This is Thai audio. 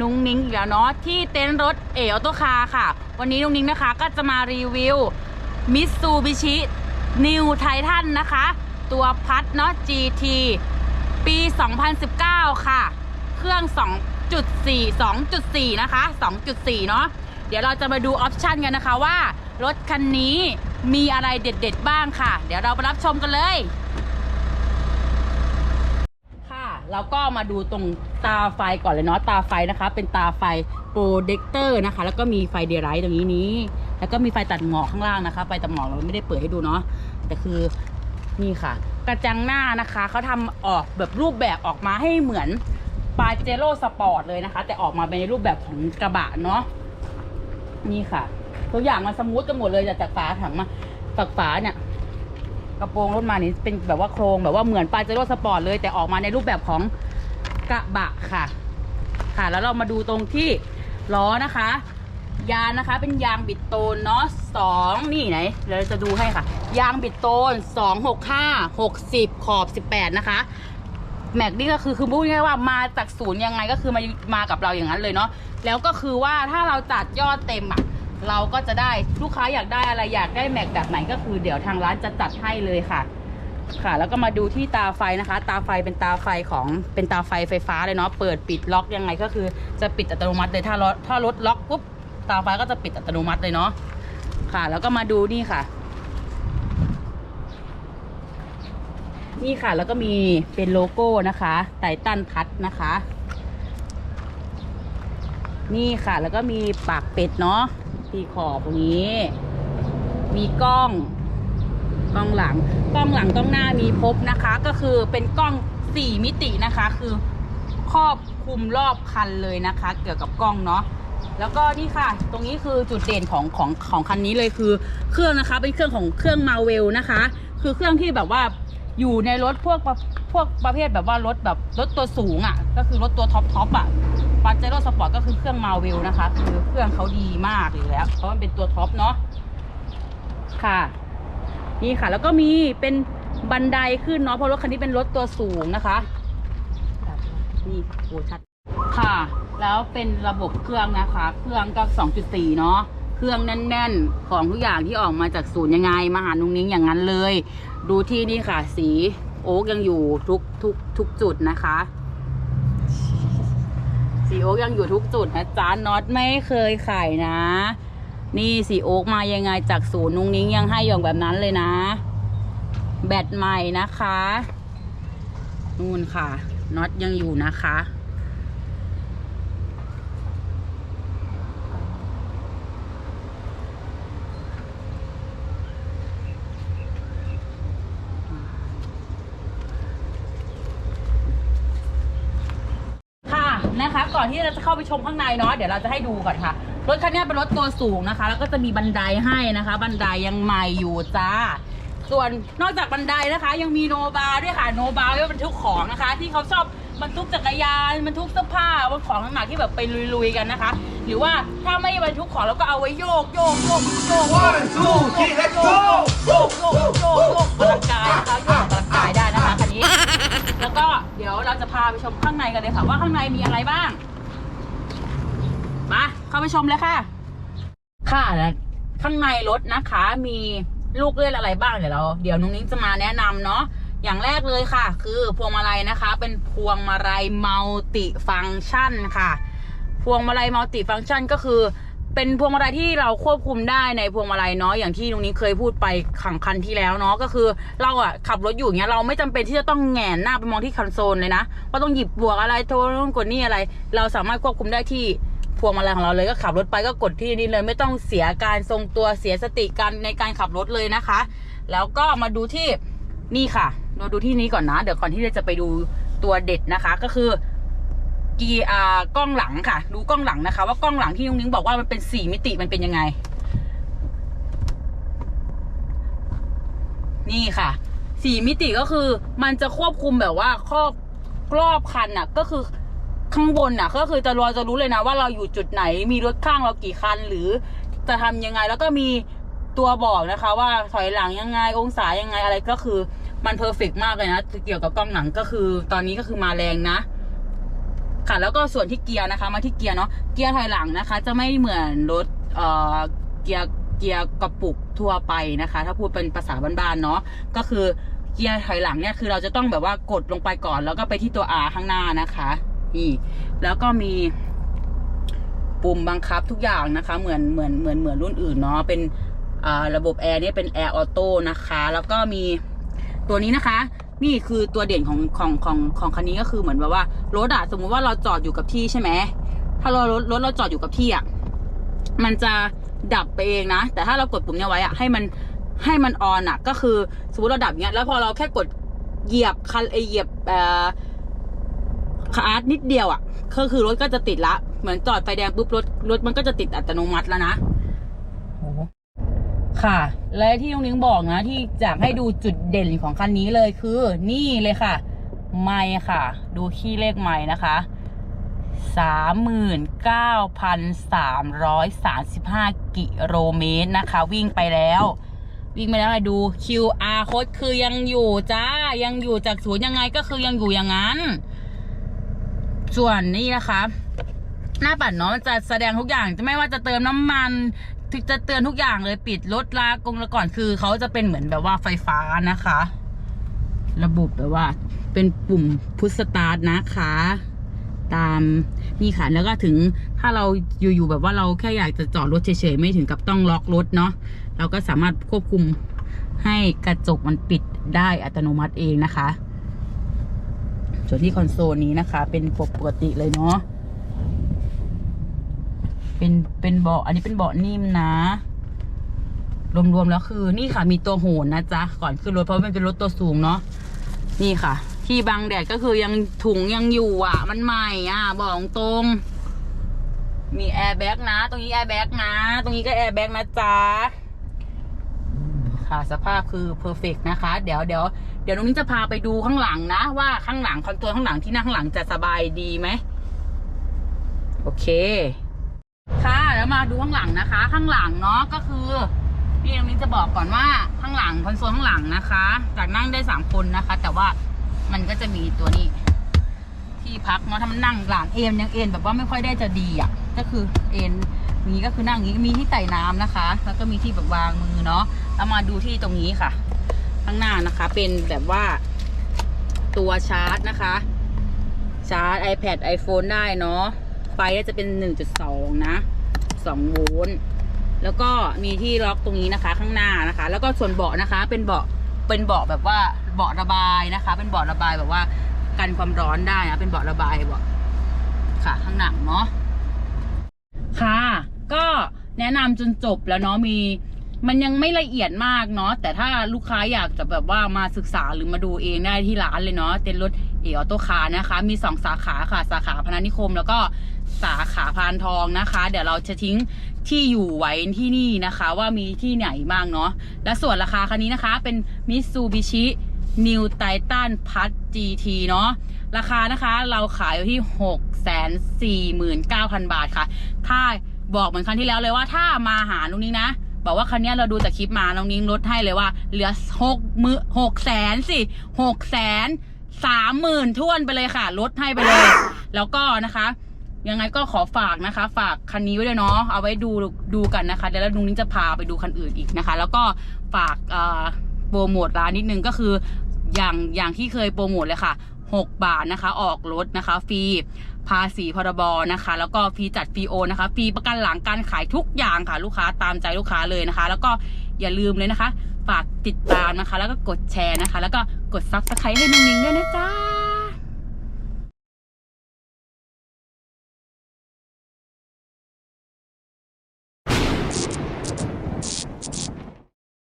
นุ้งนิ้งอีกแล้วเนาะที่เต็นท์รถเอออโตคาค่ะ วันนี้นุ้งนิ้งนะคะก็จะมารีวิวมิตซูบิชินิวไททันนะคะ ตัวพัดเนาะ GT ปี 2019 ค่ะ เครื่อง 2.4 2.4 นะคะ 2.4 เนาะเดี๋ยวเราจะมาดูออปชันกันนะคะว่า รถคันนี้มีอะไรเด็ด ๆ บ้างค่ะ เดี๋ยวเราไปรับชมกันเลย ค่ะ แล้วก็มาดูตรง ตาไฟก่อนเลยเนาะตาไฟนะคะ เป็นตาไฟโปรเจคเตอร์นะคะ แล้วก็มีไฟเดย์ไลท์ตรงนี้นี้ แล้วก็มีไฟตัดหมอกข้างล่างนะคะไฟตัดหมอกเราไม่ได้เปิดให้ดูเนาะแต่คือนี่ค่ะ กระจังหน้านะคะเขาทำออกแบบรูปแบบออกมาให้เหมือนปาเจโร่สปอร์ตเลยนะคะ แต่ออกมาเป็นในรูปแบบของกระบะเนาะนี่ค่ะตัวอย่างมันสมูทกันหมดเลยจากจากฝาถังมาฝักฝาเนี่ยกระโปรงรถมานี่เป็นแบบว่าโครงแบบว่าเหมือนปาเจโร่สปอร์ตเลยแต่ออกมาในรูปแบบของ กระบะค่ะ ค่ะ แล้วเรามาดูตรงที่ล้อนะคะ ยางนะคะเป็นยางบิดโตนเนาะสองนี่ไหนเราจะดูให้ค่ะ ยางบิดโตนสองหกห้าหกสิบขอบสิบแปดนะคะ แม็กนี่ก็คือคือพูดง่ายว่ามาจากศูนย์ยังไงก็คือมามากับเราอย่างนั้นเลยเนาะแล้วก็คือว่าถ้าเราจัดยอดเต็มอะเราก็จะได้ลูกค้าอยากได้อะไรอยากได้แม็กแบบไหนก็คือเดี๋ยวทางร้านจะจัดให้เลยค่ะ ค่ะ แล้วก็มาดูที่ตาไฟนะคะ ตาไฟเป็นตาไฟของเป็นตาไฟไฟฟ้าเลยเนาะเปิดปิดล็อกยังไงก็คือจะปิดอัตโนมัติเลยถ้ารถถ้ารถล็อกปุ๊บตาไฟก็จะปิดอัตโนมัติเลยเนาะค่ะ แล้วก็มาดูนี่ค่ะ นี่ค่ะ แล้วก็มีเป็นโลโก้นะคะไททันพัดนะคะ นี่ค่ะ แล้วก็มีปากเป็ดเนาะที่ขอบตรงนี้ มีกล้อง กล้องหลัง กล้องหลังกล้องหน้ามีพบนะคะ ก็คือเป็นกล้องสี่มิตินะคะ คือครอบคลุมรอบคันเลยนะคะ เกี่ยวกับกล้องเนาะแล้วก็นี่ค่ะ ตรงนี้คือจุดเด่นของของของคันนี้เลยคือ เครื่องนะคะ เป็นเครื่องของเครื่องมาเวลนะคะ คือเครื่องที่แบบว่าอยู่ในรถพวกพวกประเภทแบบว่ารถแบบรถตัวสูงอะ่ะ ก็คือรถตัวท็อปท็อปอะปาเจโร่สปอร์ตก็คือเครื่องมาเวลนะคะ คือเครื่องเขาดีมากอยู่แล้ว เพราะมันเป็นตัวท็อปเนาะค่ะ นี่ค่ะ แล้วก็มีเป็นบันไดขึ้นเนาะเพราะรถคันนี้เป็นรถตัวสูงนะคะนี่โอ้ชัดค่ะ แล้วเป็นระบบเครื่องนะคะ เครื่องก็ 2.4 เนาะเครื่องแน่น ๆ ของทุกอย่างที่ออกมาจากศูนย์ยังไงมาหานุงนิ้งอย่างนั้นเลย ดูที่นี่ค่ะ สีโอ๊กยังอยู่ทุกทุกทุกจุดนะคะ สีโอ๊กยังอยู่ทุกจุดนะจ๊ะน็อตไม่เคยขายนะ นี่สีโอ๊กมายังไงจากศูนย์นุ้งนิ้งยังให้อย่างแบบนั้นเลยนะ แบตใหม่นะคะ นู่นค่ะน็อตยังอยู่นะคะ ค่ะนะคะ ก่อนที่เราจะเข้าไปชมข้างในเนาะเดี๋ยวเราจะให้ดูก่อนค่ะ รถคันนี้เป็นรถตัวสูงนะคะ แล้วก็จะมีบันไดให้นะคะ บันไดยังใหม่อยู่จ้า ส่วนนอกจากบันไดนะคะ ยังมีโนบาร์ด้วยค่ะโนบาร์ไว้บรรทุกของนะคะ ที่เขาชอบบรรทุกจักรยานบรรทุกเสื้อผ้าบนของหนักที่แบบไปลุยๆกันนะคะ หรือว่าถ้าไม่บรรทุกของแล้วก็เอาไว้โยกโยกโยกโยกโยก One, two, three, let's go! โยกโยกโยกโยกออกกำลังกายนะคะโยกออกกำลังกายได้นะคะคันนี้ แล้วก็เดี๋ยวเราจะพาไปชมข้างในกันเลยค่ะว่าข้างในมีอะไรบ้างมา เข้าไปชมเลยค่ะ ค่ะข้างในรถนะคะ มีลูกเล่นอะไรบ้างเดี๋ยวเรา เดี๋ยวนุ้งนิ้งจะมาแนะนำเนาะอย่างแรกเลยค่ะ คือพวงมาลัยนะคะ เป็นพวงมาลัยมัลติฟังก์ชันค่ะ พวงมาลัยมัลติฟังก์ชันก็คือ เป็นพวงมาลัยที่เราควบคุมได้ในพวงมาลัยเนาะอย่างที่ตรงนี้เคยพูดไปขังคันที่แล้วเนาะก็คือ เราอะขับรถอยู่เงี้ยเราไม่จำเป็นที่จะต้องแหงนหน้าไปมองที่คอนโซลเลยนะว่าต้องหยิบบวกอะไรโทรนู่นกดนี่อะไร เราสามารถควบคุมได้ที่ วงมาลัยของเราเลยก็ขับรถไปก็กดที่นี่เลย ไม่ต้องเสียการทรงตัวเสียสติการในการขับรถเลยนะคะ แล้วก็มาดูที่นี่ค่ะ เราดูที่นี้ก่อนนะ เดี๋ยวก่อนที่เราจะไปดูตัวเด็ดนะคะ ก็คือกีอากล้องหลังค่ะ ดูกล้องหลังนะคะ ว่ากล้องหลังที่นุ้งนิ้งบอกว่ามันเป็นสี่มิติมันเป็นยังไง นี่ค่ะสี่มิติก็คือมันจะควบคุมแบบว่าครอบรอบคันน่ะ ก็คือ ข้างบนน่ะ ก็คือจะราจะรู้เลยนะว่าเราอยู่จุดไหน มีรถข้างเรากี่คันหรือจะทำยังไง แล้วก็มีตัวบอกนะคะ ว่าถอยหลังยังไงองศายังไงอะไรก็คือมันเพอร์เฟกมากเลยนะเกี่ยวกับกล้องหลังก็คือ ตอนนี้ก็คือมาแรงนะ ค่ะ แล้วก็ส่วนที่เกียร์นะคะ มาที่เกียร์เนาะเกียร์ถอยหลังนะคะ จะไม่เหมือนรถเอ่อเกียร์เกียร์กระปุกทั่วไปนะคะ ถ้าพูดเป็นภาษาบ้านๆเนาะก็คือเกียร์ถอยหลังเนี่ยคือเราจะต้องแบบว่ากดลงไปก่อนแล้วก็ไปที่ตัว R ข้างหน้านะคะ นี่ แล้วก็มีปุ่มบังคับทุกอย่างนะคะ เหมือนเหมือนเหมือนเหมือนรุ่นอื่นเนาะเป็นระบบแอร์เนี่ยเป็นแอร์ออโต้นะคะ แล้วก็มีตัวนี้นะคะ นี่คือตัวเด่นของของของของคันนี้ก็คือเหมือนแบบว่ารถอะสมมุติว่าเราจอดอยู่กับที่ใช่ไหมถ้าเรารถรถเราจอดอยู่กับที่อะมันจะดับไปเองนะ แต่ถ้าเรากดปุ่มเนี้ยไว้อะให้มันให้มันออนอะก็คือสมมติเราดับเนี้ยแล้วพอเราแค่กดเหยียบคันไอเหยียบเอ่อ คาร์ดนิดเดียวอะก็คือรถก็จะติดละ เหมือนจอดไฟแดงปุ๊บรถรถมันก็จะติดอัตโนมัติแล้วนะ ค่ะ และที่น้องนิ้งบอกนะ ที่อยากให้ดูจุดเด่นของคันนี้เลยคือ นี่เลยค่ะ ไม่ค่ะ ดูขี้เลขไม่นะคะสามหมื่นเก้าพันสามร้อยสามสิบห้ากิโลเมตรนะคะ วิ่งไปแล้ว วิ่งไปแล้วให้ดู QR code คือยังอยู่จ้า ยังอยู่จากศูนย์ยังไงก็คือยังอยู่อย่างนั้น ส่วนนี่นะคะ หน้าปัดเนาะมันจะแสดงทุกอย่างจะไม่ว่าจะเติมน้ำมันจะเตือนทุกอย่างเลยปิดรถลากงละก่อนคือเขาจะเป็นเหมือนแบบว่าไฟฟ้านะคะ ระบบแบบว่า เป็นปุ่มพุชสตาร์ทนะคะ ตามนี่ค่ะแล้วก็ถึงถ้าเราอยู่ๆแบบว่าเราแค่อยากจะจอดรถเฉยๆไม่ถึงกับต้องล็อกรถเนาะเราก็สามารถควบคุมให้กระจกมันปิดได้อัตโนมัติเองนะคะ ส่วนที่คอนโซลนี้นะคะ เป็นปกติเลยเนาะเป็นเป็นเบาะอันนี้เป็นเบาะนิ่มนะรวมๆแล้วคือนี่ค่ะมีตัวโหนนะจ๊ะก่อนขึ้นรถเพราะมันเป็นรถตัวสูงเนาะนี่ค่ะ ที่บังแดดก็คือยังถุงยังอยู่อะ มันใหม่อะ บอกตรง มีแอร์แบ็กนะ ตรงนี้แอร์แบ็กนะ ตรงนี้ก็แอร์แบ็กนะจ๊ะค่ะสภาพคือเพอร์เฟกนะคะ เดี๋ยวเดี๋ยว เดี๋ยวน้องนิ้งจะพาไปดูข้างหลังนะ ว่าข้างหลังคอนโซลข้างหลังที่นั่งข้างหลังจะสบายดีไหมโอเค ค่ะแล้วมาดูข้างหลังนะคะ ข้างหลังเนาะก็คือพี่น้องนิ้งจะบอกก่อนว่าข้างหลังคอนโซลข้างหลังนะคะจากนั่งได้สามคนนะคะ แต่ว่ามันก็จะมีตัวนี้ ที่พักเนาะถ้ามันนั่งหลังเอ็นยังเอ็นแบบว่าไม่ค่อยได้จะดีอะ ก็คือเอ็นนี้ก็คือนั่งนี้มีที่ใส่น้ำนะคะ แล้วก็มีที่แบบวางมือเนาะแล้วมาดูที่ตรงนี้ค่ะ ข้างหน้านะคะ เป็นแบบว่าตัวชาร์จนะคะ ชาร์จ iPad iPhone ได้เนาะไฟจะเป็น 1.2 นะ 2 โวลต์แล้วก็มีที่ล็อกตรงนี้นะคะ ข้างหน้านะคะ แล้วก็ส่วนเบาะนะคะ เป็นเบาะเป็นเบาะแบบว่าเบาะระบายนะคะ เป็นเบาะระบายแบบว่ากันความร้อนได้นะเป็นเบาะระบายเบาะค่ะข้างหลังเนาะค่ะ ก็แนะนำจนจบแล้วเนาะมี มันยังไม่ละเอียดมากเนาะแต่ถ้าลูกค้าอยากจะแบบว่ามาศึกษาหรือมาดูเองได้ที่ร้านเลยเนาะเต็นรถเอออโต้คาร์นะคะ มีสองสาขาค่ะสาขาพนัสนิคม แล้วก็สาขาพานทองนะคะ เดี๋ยวเราจะทิ้งที่อยู่ไว้ที่นี่นะคะ ว่ามีที่ไหนบ้างเนาะและส่วนราคาคันนี้นะคะ เป็นมิตซูบิชิ New Titan Plus GT เนาะราคานะคะเราขายอยู่ที่ 649,000 บาทค่ะ ถ้าบอกเหมือนครั้งที่แล้วเลยว่าถ้ามาหาลุงนิ้นะ บอกว่าคันนี้เราดูจากคลิปมาน้องนิ้งลดให้เลยว่า เหลือหกมือหกแสนสิหกแสนสามหมื่นท่วนไปเลยค่ะ ลดให้ไปเลย แล้วก็นะคะยังไงก็ขอฝากนะคะ ฝากคันนี้ไว้ด้วยเนาะเอาไว้ดูดูกันนะคะเดี๋ยวแล้วลุงนิ้งจะพาไปดูคันอื่นอีกนะคะ แล้วก็ฝากโปรโมทร้านนิดนึงก็คืออย่างอย่างที่เคยโปรโมทเลยค่ะ 6 บาทนะคะ ออกรถนะคะฟรีภาษีพรบนะคะ แล้วก็ฟรีจัดฟรีโอนะคะฟรีประกันหลังการขายทุกอย่างค่ะ ลูกค้าตามใจลูกค้าเลยนะคะ แล้วก็อย่าลืมเลยนะคะฝากติดตามนะคะ แล้วก็กดแชร์นะคะ แล้วก็กดซับสไครต์ให้น้องนิงด้วยนะจ๊ะ